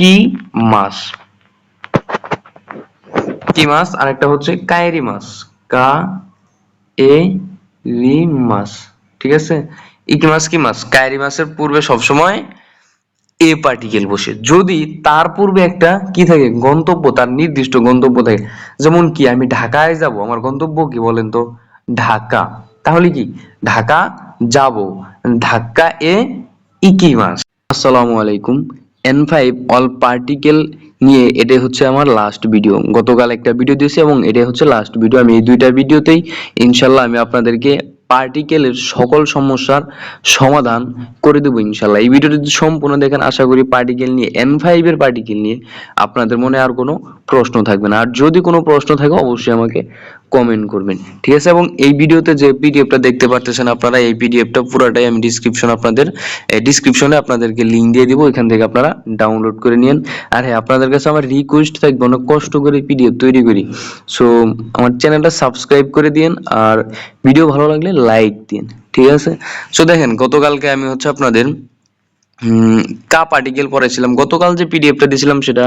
কি মাছ? কি মাছ? আরেকটা হচ্ছে কায়েরি মাছ। কা এ রি মাছ। ঠিক আছে? ইকি মাছ? কি মাছ? কায়েরি মাছের পূর্বে এ পার্টিকেল বসে। যদি তার পূর্বে একটা কি থাকে? গন্তব্য, তার নির্দিষ্ট গন্তব্য থাকে। যেমন কি, আমি ঢাকায় যাব। আমার গন্তব্য কি বলেন তো? ঢাকা। তাহলে কি? ঢাকা যাব। ঢাকা এ ইকি মাস আসসালামু আলাইকুম। এন ফাইভ অল পার্টিকেল নিয়ে এটাই হচ্ছে আমার লাস্ট ভিডিও গতকাল একটা ভিডিও দিয়েছি এবং এটাই হচ্ছে লাস্ট ভিডিও আমি এই দুইটা ভিডিওতেই ইনশাল্লাহ আমি আপনাদেরকে পার্টিকেলের সকল সমস্যার সমাধান করে দেবো ইনশাল্লাহ। এই ভিডিওটি যদি সম্পূর্ণ দেখেন, আশা করি পার্টিকেল নিয়ে এন ফাইভ এর পার্টিকেল নিয়ে আপনাদের মনে আর কোনো প্রশ্ন থাকবে না। আর যদি কোনো প্রশ্ন থাকে, অবশ্যই আমাকে কমেন্ট করবেন। ঠিক আছে? এবং এই ভিডিওতে যে পিডিএফটা দেখতে পারতেছেন আপনারা, এই পিডিএফটা পুরোটাই আমি ডিসক্রিপশন আপনাদের ডিসক্রিপশনে আপনাদেরকে লিংক দিয়ে দিব। এখান থেকে আপনারা ডাউনলোড করে নিন আর হ্যাঁ আপনাদের কাছে আমার রিকোয়েস্ট থাকবে, অনেক কষ্ট করে পিডিএফ তৈরি করি। সো আমার চ্যানেলটা সাবস্ক্রাইব করে দিন আর ভিডিও ভালো লাগলে লাইক দিন ঠিক আছে? সো দেখেন গতকালকে আমি হচ্ছে আপনাদের উম, কা পার্টিকেল পড়াইছিলাম। গতকাল যে পিডিএফটা দিয়েছিলাম সেটা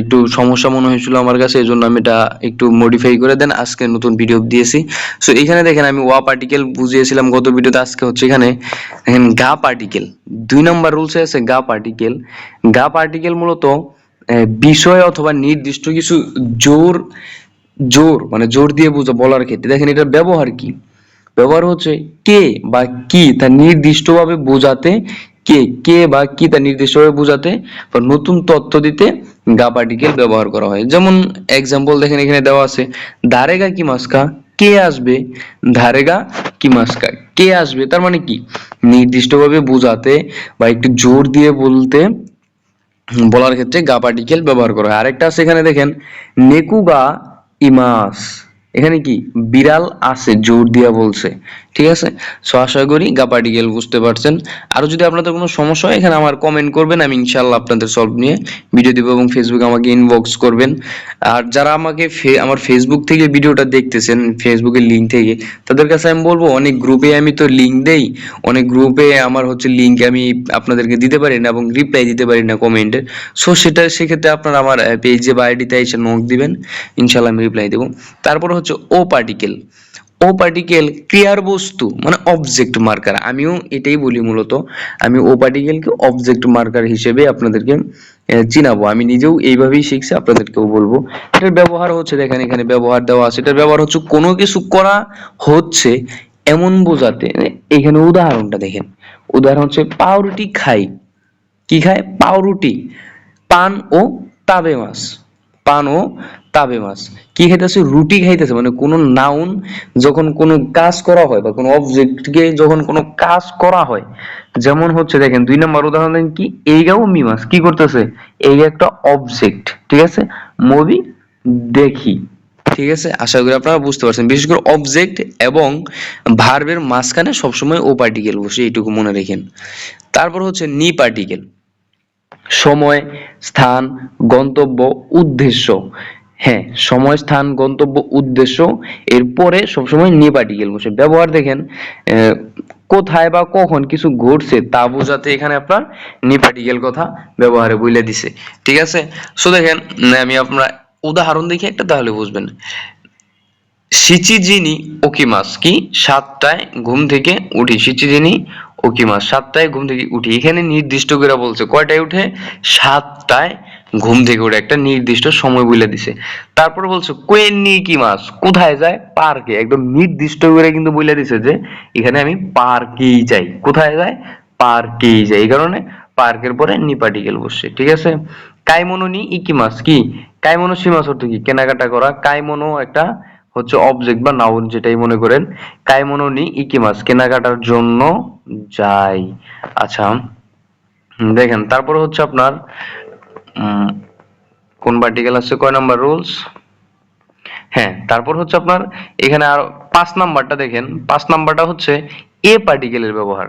একটু সমস্যা মনে হয়েছিল আমার কাছে এই জন্য আমি এটা একটু মডিফাই করে দেন আজকে নতুন পিডিএফ দিয়েছি। সো এখানে দেখেন আমি ওয়া পার্টিকেল বুঝিয়েছিলাম গত ভিডিওতে আজকে হচ্ছে এখানে দেখেন গা পার্টিকেল দুই নম্বর রুলসে আছে গা পার্টিকেল গা পার্টিকেল মূলত বিষয় অথবা নির্দিষ্ট কিছু জোর জোর মানে জোর দিয়ে বুঝা বলার ক্ষেত্রে। দেখেন এটার ব্যবহার কি? ব্যবহার হচ্ছে কে বা কি তা নির্দিষ্টভাবে বোঝাতে কে কে বা কি তা নির্দিষ্টভাবে বোঝাতে বা নতুন তথ্য দিতে গা পার্টিকেল ব্যবহার করা হয়। যেমন এক্সাম্পল দেখেন, এখানে দেওয়া আছে, দারেগা কি মাস্কা? কে আসবে? ধারেগা কি মাস্কা? কে আসবে? তার মানে কি? নির্দিষ্টভাবে বোঝাতে বা একটু জোর দিয়ে বলতে বলার ক্ষেত্রে গা পার্টিকেল ব্যবহার করা হয়। আরেকটা আছে এখানে দেখেন নেকুগা ইমাস। এখানে কি? বিড়াল আছে জোর দিয়া বলছে। ঠিক আছে? সো আশা করি গা পার্টিকেল বুঝতে পারছেন। আরও যদি আপনাদের কোনো সমস্যা হয়, এখানে আমার কমেন্ট করবেন, আমি ইনশাআল্লাহ আপনাদের সলভ নিয়ে ভিডিও দিব এবং ফেসবুকে আমাকে ইনবক্স করবেন। আর যারা আমাকে আমার ফেসবুক থেকে ভিডিওটা দেখতেছেন ফেসবুকের লিঙ্ক থেকে, তাদের কাছে আমি বলব, অনেক গ্রুপে আমি তো লিঙ্ক দেই, অনেক গ্রুপে আমার হচ্ছে লিঙ্ক আমি আপনাদেরকে দিতে পারি না এবং রিপ্লাই দিতে পারি না কমেন্টে সো সেটা, সেক্ষেত্রে আপনারা আমার পেজে বা আইডিতে এসে নক দিবেন ইনশাল্লাহ আমি রিপ্লাই দেবো। তারপর হচ্ছে ও পার্টিকেল ও পার্টিকেল ক্রিয়ার বস্তু মানে অবজেক্ট মার্কার আমিও এটাই বলি মূলত, আমি ও পার্টিকেলকে অবজেক্ট মার্কার হিসেবে আপনাদেরকে চিনাবো। আমি নিজেও এইভাবেই শিখছি, আপনাদেরকেও বলব। এটার ব্যবহার হচ্ছে, দেখেন এখানে ব্যবহার দেওয়া আছে। এটার ব্যবহার হচ্ছে, কোনো কিছু করা হচ্ছে এমন বোঝাতে এখানে উদাহরণটা দেখেন। উদাহরণ হচ্ছে, পাউরুটি খাই। কি খায়? পাউরুটি, পান ও তাবে মাছ। পান ও তাবে মাছ। কি খাইতেছে? রুটি খাইতেছে। মানে কোনো নাউন যখন কোনো কাজ করা হয় বা কোনো অবজেক্টকে যখন কোনো কাজ করা হয়, যেমন হচ্ছে দেখেন, দুই নম্বর উদাহরণ দেন কি? এইগাও মি মাছ কি করতেছে? এই একটা অবজেক্ট ঠিক আছে? মুভি দেখি। ঠিক আছে? আশা করি আপনারা বুঝতে পারছেন। বিশেষ করে অবজেক্ট এবং ভার্বের মাঝখানে সবসময় ও পার্টিকেল বসে, এইটুকু মনে রেখেন। তারপর হচ্ছে নি পার্টিকেল সময়, স্থান, গন্তব্য, উদ্দেশ্য। হ্যাঁ সময়, স্থান, গন্তব্য, উদ্দেশ্য, এরপরে সবসময় নি পার্টিকেল বসে। ব্যবহার দেখেন কোথায় বা কখন কিছু ঘটছে তা বোঝাতে এখানে আপনার নি পার্টিকেল কথা ব্যবহারে বলে দিছে। ঠিক আছে? সো দেখেন, আমি আপনার উদাহরণ দেখি একটা তাহলে বুঝবেন। সিচিজিনি ওকিমাস, কি? সাতটায় ঘুম থেকে উঠি। সিচিজিনি ওকিমাস সাতটায় ঘুম থেকে উঠি। এখানে নির্দিষ্ট করে বলছে, কয়টায় উঠে? সাতটায় ঘুম থেকে উঠে একটা নির্দিষ্ট সময় বলে দিছে। তারপর বলছে, কোয়েনি কি মাস কোথায় যায়? পার্কে। একদম নির্দিষ্ট করে কিন্তু বলে দিছে যে, এখানে আমি পার্কেই যাই। কোথায় যায়? পার্কেই যাই। এই কারণে পার্কের পরে নি পার্টিকেল বসছে, ঠিক আছে? কাইমনো নি ইকিমাস কি? কাইমনো সীমাস অর্থ কি? কেনাকাটা করা। কাইমনো একটা হচ্ছে অবজেক্ট বা নাউন যেটাই মনে করেন। কাইমনো নি ইকিমাস, কেনাকাটার জন্য যাই। আচ্ছা দেখেন, তারপর হচ্ছে আপনার কোন পার্টিকেল আছে, কয় নাম্বার রুলস হ্যাঁ তারপর হচ্ছে আপনার, এখানে আর পাঁচ নাম্বারটা দেখেন। পাঁচ নাম্বারটা হচ্ছে এ পার্টিকেলের ব্যবহার।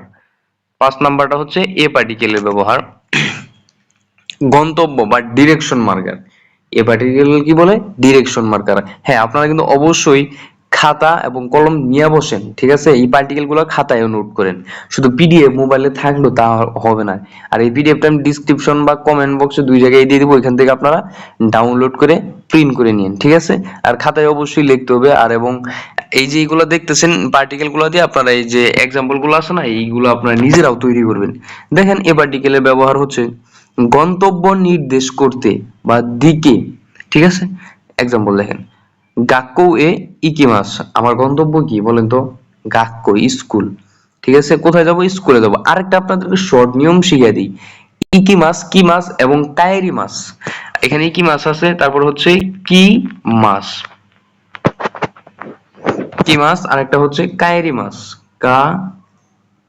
পাঁচ নাম্বারটা হচ্ছে এ পার্টিকেলের ব্যবহার। গন্তব্য বা ডিরেকশন মার্কার এ পার্টিকেল কি বলে? ডিরেকশন মার্কার হ্যাঁ আপনারা কিন্তু অবশ্যই খাতা এবং কলম নিয়ে বসেন, ঠিক আছে? এই পার্টিকেলগুলো খাতায় নোট করেন। শুধু পিডিএফ মোবাইলে থাকল তা হবে না। আর এই পিডিএফটা আমি ডিসক্রিপশন বা কমেন্ট বক্সে দুই জায়গায় দিয়ে দিবো, ওইখান থেকে আপনারা ডাউনলোড করে প্রিন্ট করে নিন, ঠিক আছে? আর খাতায় অবশ্যই লিখতে হবে। আর এবং এই যে এইগুলো দেখতেছেন পার্টিকেলগুলো দিয়ে আপনারা এই যে এক্সাম্পলগুলো আছে না, এইগুলো আপনারা নিজেরাও তৈরি করবেন। দেখেন, এ পার্টিকেলের ব্যবহার হচ্ছে। গন্তব্য নির্দেশ করতে বা দিকে, ঠিক আছে? এক্সাম্পল দেখেন, গাক্কৌ এ ইকিমাস, আমার গন্তব্য কি বলেন তো? গাক্কো স্কুল, ঠিক আছে? কোথায় যাব? স্কুলে যাব। আরেকটা আপনাদেরকে শর্ট নিয়ম শিখিয়ে দিই। ইকি মাছ কি মাছ এবং কায়েরি মাছ এখানে কি মাছ আছে, তারপর হচ্ছে কি মাছ কি মাছ আরেকটা হচ্ছে কায়েরি মাছ কা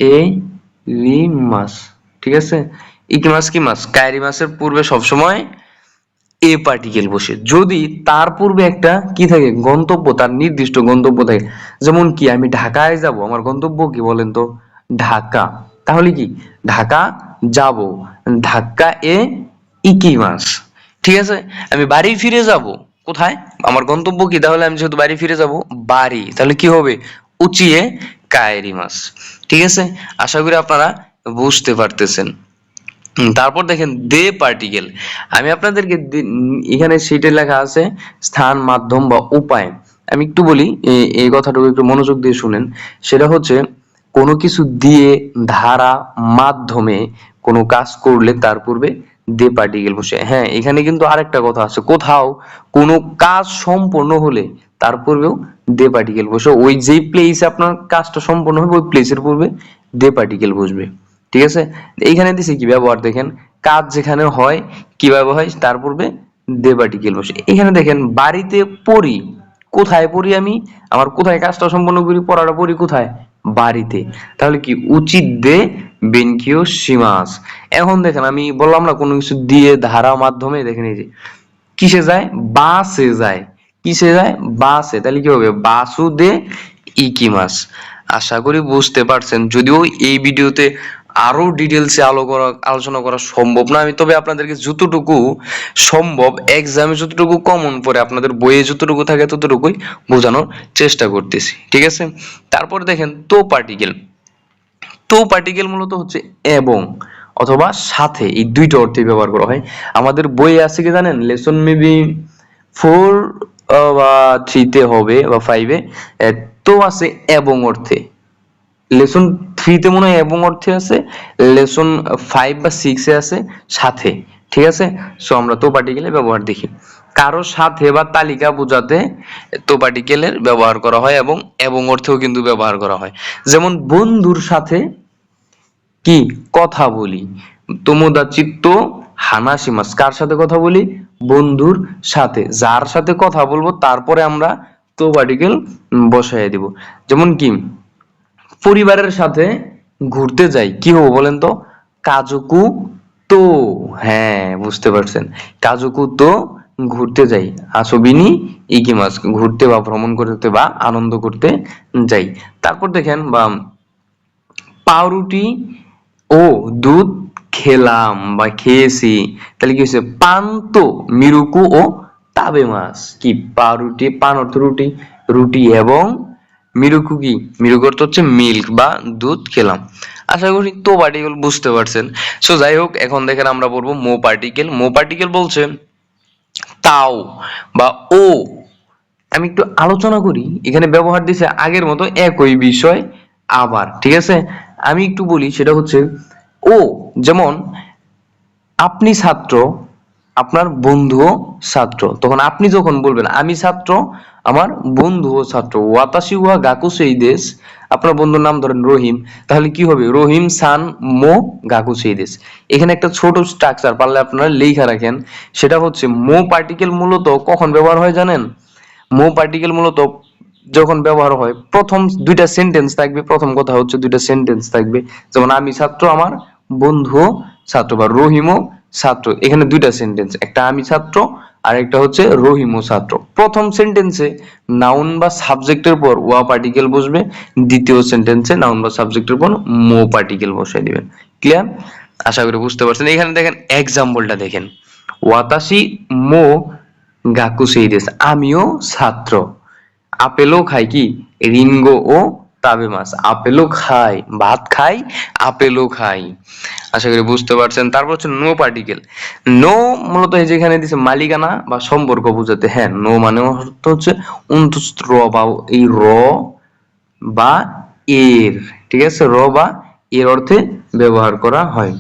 এ রি মাছ ঠিক আছে? ইকি মাছ কি মাছ? কায়রি মাছের পূর্বে সবসময় এ পার্টিকেল বসে। যদি তার পূর্বে একটা কি থাকে? গন্তব্য, তার নির্দিষ্ট গন্তব্য থাকে। যেমন কি, আমি ঢাকায় যাব, আমার গন্তব্য কি বলেন তো? ঢাকা। তাহলে কি? ঢাকা যাব। ঢাকা এ ইকি মাস ঠিক আছে? আমি বাড়ি ফিরে যাব। কোথায়? আমার গন্তব্য কি? তাহলে আমি যেহেতু বাড়ি ফিরে যাব, বাড়ি। তাহলে কি হবে? উচিয়ে কায়েরি মাস ঠিক আছে? আশা করি আপনারা বুঝতে পারতেছেন। তারপর দেখেন দে পার্টিকেল আমি আপনাদেরকে এখানে সিটে লেখা আছে স্থান, মাধ্যম বা উপায়। আমি একটু বলি, এই কথাটুকু একটু মনোযোগ দিয়ে শুনেন। সেটা হচ্ছে, কোনো কিছু দিয়ে ধারা, মাধ্যমে কোনো কাজ করলে তার পূর্বে দে পার্টিকেল বসে। হ্যাঁ এখানে কিন্তু আরেকটা কথা আছে। কোথাও কোনো কাজ সম্পন্ন হলে তার পূর্বেও দে পার্টিকেল বসে। ওই যেই প্লেসে আপনার কাজটা সম্পন্ন হবে, ওই প্লেসের পূর্বে দে পার্টিকেল বসবে। ঠিক আছে? এইখানে দিছে কি ব্যবহার দেখেন? কাজ যেখানে হয়, কীভাবে হয়, তার পূর্বে দে পার্টিকেল বসে এখানে দেখেন, বাড়িতে পড়ি, কোথায় পড়ি আমি? আমার কোথায় কাজটা সম্পন্ন করি, পড়াটা পড়ি কোথায়? বাড়িতে। তাহলে কি? উচিত দে বেনকিও সীমাস। এখন দেখেন, আমি বললাম না, কোনো কিছু দিয়ে ধারা মাধ্যমে দেখেন এই যে, কিসে যায়? বাসে যায়। কিসে যায়? বাসে। তাহলে কি হবে? বাসু দে ইকিমাস আশা করি বুঝতে পারছেন। যদিও এই ভিডিওতে আরও ডিটেলসে আলো করা, আলোচনা করা সম্ভব না। আমি তবে আপনাদেরকে যতটুকু সম্ভব এক্সামে যতটুকু কমন পড়ে, আপনাদের বইয়ে যতটুকু থাকে ততটুকুই বোঝানোর চেষ্টা করতেছি। ঠিক আছে? তারপর দেখেন তো পার্টিকেল তো পার্টিকেল মূলত হচ্ছে এবং অথবা সাথে, এই দুইটা অর্থে ব্যবহার করা হয়। আমাদের বইয়ে আছে কি জানেন? লেসন মেবি ফোর বা থ্রিতে হবে, বা ফাইভে তো আছে এবং অর্থে। লেসন থ্রিতে মনে হয় এবং অর্থে আছে, লেসন ফাইভ বা সিক্সে আছে, সাথে, ঠিক আছে? সো আমরা তো পার্টিকেলের ব্যবহার দেখি। কারও সাথে বা তালিকা বোঝাতে তো পার্টিকেলের ব্যবহার করা হয় এবং এবং অর্থেও কিন্তু ব্যবহার করা হয়। যেমন বন্ধুর সাথে কি? কথা বলি। তোমোদা চিত্ত হানাসিমাস কার সাথে কথা বলি? বন্ধুর সাথে। যার সাথে কথা বলব, তারপরে আমরা তো পার্টিকেল বসাই দিব। যেমন কি? পরিবারের সাথে ঘুরতে যাই। কি হব বলেন তো? কাজুকু তো হ্যাঁ বুঝতে পারছেন। কাজুকু তো ঘুরতে যাই। আসবিনি ইকিমাস ঘুরতে বা ভ্রমণ করতে বা আনন্দ করতে যাই। তারপর দেখেন, বা পাউরুটি ও দুধ খেলাম বা খেয়েছি। তাহলে কি হচ্ছে পান্ত মিরুকু ও তাবে মাছ। কি? পাউরুটি, পান অর্থ রুটি। রুটি এবং মিরুকু কি মিরুকু অর্থ হচ্ছে মিল্ক বা দুধ খেলাম। আশা করি তো পার্টিকেল বুঝতে পারছেন। সো যাই হোক, এখন দেখেন আমরা পড়ব মো পার্টিকেল মো পার্টিকেল বলছে তাও বা ও। আমি একটু আলোচনা করি। এখানে ব্যবহার দিছে আগের মতো একই বিষয় আবার, ঠিক আছে? আমি একটু বলি, সেটা হচ্ছে ও, যেমন আপনি ছাত্র আপনার বন্ধুও ছাত্র। তখন আপনি যখন বলবেন, আমি ছাত্র, আমার বন্ধুও ছাত্র, ওয়াতাসি ওয়া গাকু সেই দেশ আপনার বন্ধুর নাম ধরেন রহিম। তাহলে কি হবে? রহিম সান মো গাকু সেই দেশ এখানে একটা ছোট স্ট্রাকচার পারলে আপনারা লেখা রাখেন। সেটা হচ্ছে, মো পার্টিকেল মূলত কখন ব্যবহার হয় জানেন? মো পার্টিকেল মূলত যখন ব্যবহার হয়, প্রথম দুইটা সেন্টেন্স থাকবে। প্রথম কথা হচ্ছে দুইটা সেন্টেন্স থাকবে। যেমন, আমি ছাত্র, আমার বন্ধুও ছাত্র বা রহিমও ছাত্র। এখানে দুইটা সেন্টেন্স একটা আমি ছাত্র আর একটা হচ্ছে রহিমও ছাত্র। প্রথম সেন্টেন্সে নাউন বা সাবজেক্টের পর ওয়া পার্টিকেল বসবে, দ্বিতীয় সেন্টেন্সে নাউন বা সাবজেক্টের পর মো পার্টিকেল বসাই দিবেন। ক্লিয়ার আশা করি বুঝতে পারছেন। এখানে দেখেন এক্সাম্পলটা দেখেন। ওয়াতাসি মো গাকু সেইরেস আমিও ছাত্র। আপেলও খাই কি? রিঙ্গো ও তাবে মাছ। আপেলও খায় ভাত খায় আপেলও খায় আশা করি বুঝতে পারছেন। তারপর হচ্ছে নো পার্টিকেল নো মূলত এই যেখানে দিছে মালিকানা বা সম্পর্ক বোঝাতে। হ্যাঁ নো মানে অর্থ হচ্ছে অন্তুস্ত র বা এই র বা এর। ঠিক আছে? র বা এর অর্থে ব্যবহার করা হয়।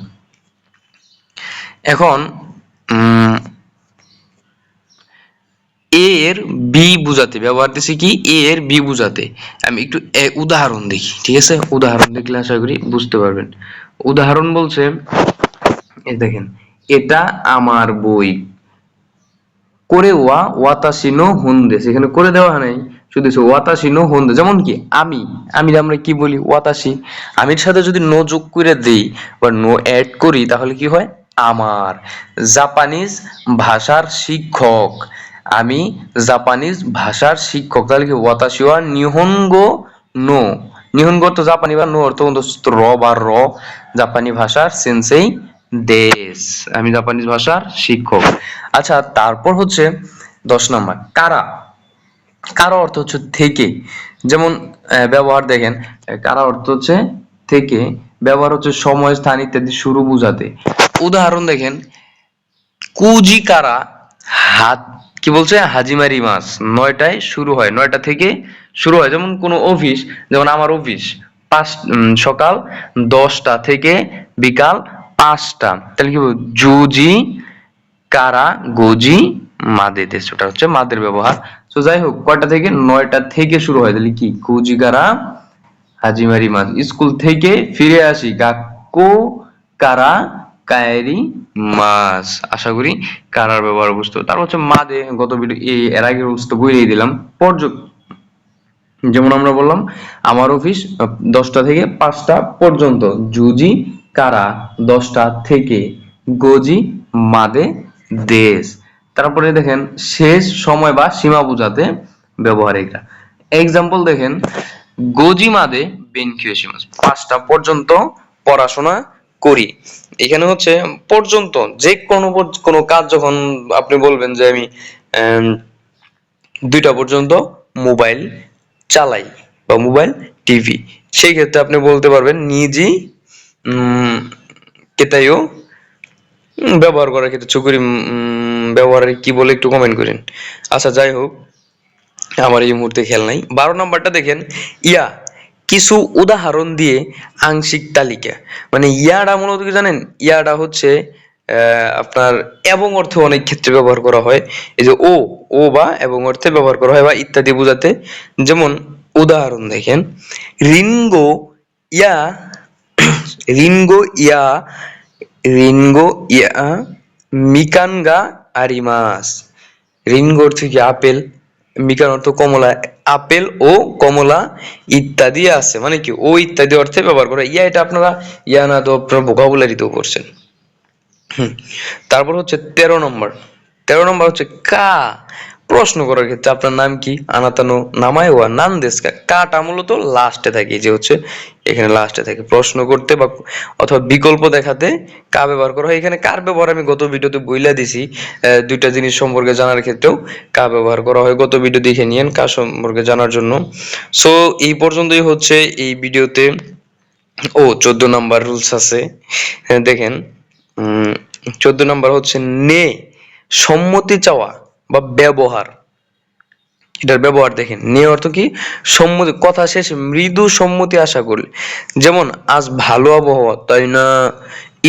এখন এর বি বুঝাতে, ব্যবহার দিছি কি? এ এর বি বুঝাতে। আমি একটু উদাহরণ দেখি, ঠিক আছে? উদাহরণ দেখলে আশা করি বুঝতে পারবেন। উদাহরণ বলছে এই দেখেন, এটা আমার বই। করে ওয়া, ওয়াতাসিনো হুন্দে, সেখানে করে দেওয়া নাই, শুধু ওয়াতাসিনো হুন্দে, যেমন কি আমি আমি আমরা কি বলি? ওয়াতাসি। আমির সাথে যদি নো যোগ করে দেই বা নো অ্যাড করি, তাহলে কি হয়? আমার। জাপানিজ ভাষার শিক্ষক। আমি জাপানিজ ভাষার শিক্ষক, তাহলে কি ওয়াতাসি ওয়া নিহনগো নো? নিহনগো তো জাপানি বা নো অর্থ র বা র, জাপানি ভাষার সেন্সেই দেশ। আমি জাপানিজ ভাষার শিক্ষক। আচ্ছা তারপর হচ্ছে দশ নম্বর, কারা? কারা অর্থ হচ্ছে থেকে। যেমন ব্যবহার দেখেন কারা অর্থ হচ্ছে থেকে, ব্যবহার হচ্ছে সময়, স্থান ইত্যাদি শুরু বুঝাতে। উদাহরণ দেখেন, কুজি কারা? হাত কি বলছে? হাজিমারি মাস নয়টায় শুরু হয়। নয়টা থেকে শুরু হয়। যেমন কোনো অফিস, যেমন আমার অফিস, পাঁচ সকাল দশটা থেকে বিকাল পাঁচটা। তাহলে কি জুজি, কারা, গোজি, মাদে দেশ। ওটা হচ্ছে মাদের ব্যবহার। তো যাই হোক, কয়টা থেকে? নয়টা থেকে শুরু হয়। তাহলে কি? কুজি কারা, হাজিমারি মাছ। স্কুল থেকে ফিরে আসি। গাক্কো কারা কায়েরি, মাছ, আশা করি কারার ব্যবহার বুঝতে। তারপর হচ্ছে মাদে, গত ভিডিও এর আগে বুঝতে বইলেই দিলাম। পর্যক যেমন আমরা বললাম, আমার অফিস দশটা থেকে পাঁচটা পর্যন্ত। জুজি কারা, দশটা থেকে গজি, মাদে, দেশ। তারপরে দেখেন, শেষ সময় বা সীমা বোঝাতে ব্যবহার এটা এক্সাম্পল দেখেন, গজি, মাদে বেনকিউসিমাস পাঁচটা পর্যন্ত পড়াশোনা করি। এখানে হচ্ছে পর্যন্ত যে কোনো কোনো কাজ যখন আপনি বলবেন যে আমি দুইটা পর্যন্ত মোবাইল চালাই বা মোবাইল টিভি সেই ক্ষেত্রে আপনি বলতে পারবেন উম, কেতাইও ব্যবহার করার ক্ষেত্রে চুকুরি ব্যবহারের কি বলে একটু কমেন্ট করেন। আচ্ছা যাই হোক আমার এই মুহূর্তে খেয়াল নাই। বারো নম্বরটা দেখেন ইয়া কিছু উদাহরণ দিয়ে আংশিক তালিকা। মানে ইয়াটা মূলত কি জানেন? ইয়াটা হচ্ছে আপনার এবং অর্থে অনেক ক্ষেত্রে ব্যবহার করা হয়। এই যে ও ও বা এবং অর্থে ব্যবহার করা হয় বা ইত্যাদি বোঝাতে। যেমন উদাহরণ দেখেন, রিনগো ইয়া রিনগো ইয়া রিনগো ইয়া, মিকানগা আরিমাস। রিনগো অর্থ কি আপেল মিকান অর্থ কমলা, আপেল ও কমলা ইত্যাদি আছে। মানে কি? ও ইত্যাদি অর্থে ব্যবহার করে। ইয়া এটা আপনারা ইয়া না তো আপনারা ভোকাবুলারিতেও করছেন। তারপর হচ্ছে তেরো নম্বর। তেরো নম্বর হচ্ছে কা। প্রশ্ন করার ক্ষেত্রে আপনার নাম কি? আনাতানো নামায় ওয়া নাম দেশকা কাটা মূলত লাস্টে থাকে, যে হচ্ছে এখানে লাস্টে থাকে। প্রশ্ন করতে বা অথবা বিকল্প দেখাতে কা ব্যবহার করা হয়? এখানে কার ব্যবহার আমি গত ভিডিওতে বইলা দিছি। দুইটা জিনিস সম্পর্কে জানার ক্ষেত্রেও কা ব্যবহার করা হয় গত ভিডিও দেখে নিয়েন কা সম্পর্কে জানার জন্য। সো এই পর্যন্তই হচ্ছে এই ভিডিওতে। ও, চোদ্দ নাম্বার রুলস আছে। দেখেন চোদ্দ নাম্বার হচ্ছে নে, সম্মতি চাওয়া বা ব্যবহার। এটার ব্যবহার দেখেন। নিয়ে অর্থ কি? সম্মতি, কথা শেষে, মৃদু সম্মতি আশা করলে যেমন, আজ ভালো আবহাওয়া, তাই না?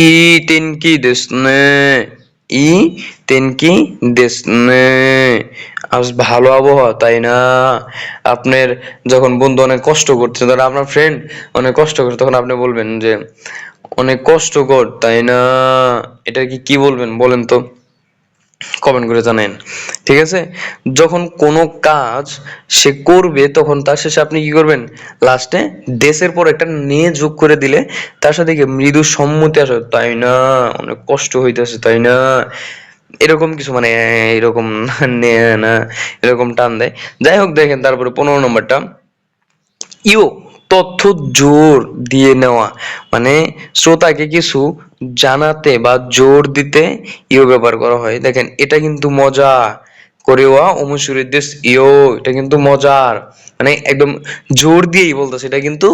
ই তেন কি দেশ ই তেন কি দেশ আজ ভালো আবহাওয়া, তাই না? আপনার যখন বন্ধু অনেক কষ্ট করছে, ধর আপনার ফ্রেন্ড অনেক কষ্ট করছে, তখন আপনি বলবেন যে, অনেক কষ্টকর তাই না? এটা কি কি বলবেন? বলেন তো। কমেন্ট করে জানেন ঠিক আছে? যখন কোনো কাজ সে করবে, তখন তার শেষে আপনি কি করবেন? লাস্টে দেশের পর একটা নে যোগ করে দিলে তার সাথে কি মৃদু সম্মতি আসে তাই না? অনেক কষ্ট হইতেছে, তাই না? এরকম কিছু মানে এরকম নে, এরকম টান দেয়। যাই হোক, দেখেন তারপরে পনেরো নম্বরটা। ইও তথ্য জোর দিয়ে নেওয়া। মানে শ্রোতাকে কিছু জানাতে বা জোর দিতে ইও ব্যবহার করা হয়। দেখেন, এটা কিন্তু মজা কোরেওয়া ওমুসুরি দেশ, ইয়ো, এটা কিন্তু মজার। মানে একদম জোর দিয়েই বলতেছে, এটা কিন্তু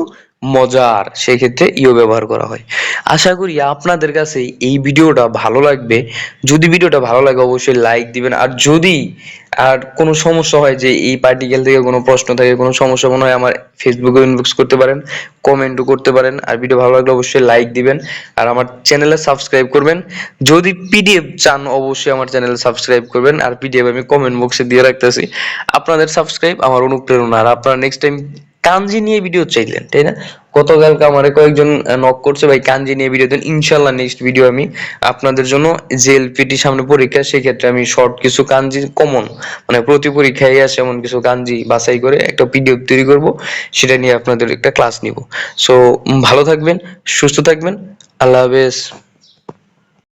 মজার। সেক্ষেত্রে ইও ব্যবহার করা হয়। আশা করি আপনাদের কাছে এই ভিডিওটা ভালো লাগবে। যদি ভিডিওটা ভালো লাগে, অবশ্যই লাইক দিবেন। আর যদি আর কোনো সমস্যা হয় যে এই পার্টিকেল থেকে কোনো প্রশ্ন থাকে, কোনো সমস্যা মনে হয়, আমার ফেসবুকে ইনবক্স করতে পারেন কমেন্টও করতে পারেন, আর ভিডিও ভালো লাগলে অবশ্যই লাইক দিবেন, আর আমার চ্যানেলে সাবস্ক্রাইব করবেন। যদি পিডিএফ চান, অবশ্যই আমার চ্যানেলে সাবস্ক্রাইব করবেন, আর পিডিএফ আমি কমেন্ট বক্সে দিয়ে রাখতেছি। আপনাদের সাবস্ক্রাইব আমার অনুপ্রেরণা, আর আপনারা নেক্সট টাইম কাঞ্জি নিয়ে ভিডিও চাইলেন, তাই না? গতকালকে আমার কয়েকজন নক করছে, ভাই কাঞ্জি নিয়ে ভিডিও দেন ইনশাল্লাহ নেক্সট ভিডিও আমি আপনাদের জন্য যে এলপিটি সামনে পরীক্ষা, সেক্ষেত্রে আমি শর্ট কিছু কাঞ্জি কমন মানে প্রতি পরীক্ষায় আসে এমন কিছু কাঞ্জি বাছাই করে একটা পিডিএফ তৈরি করব, সেটা নিয়ে আপনাদের একটা ক্লাস নিব। সো ভালো থাকবেন, সুস্থ থাকবেন, আল্লাহ হাফেজ।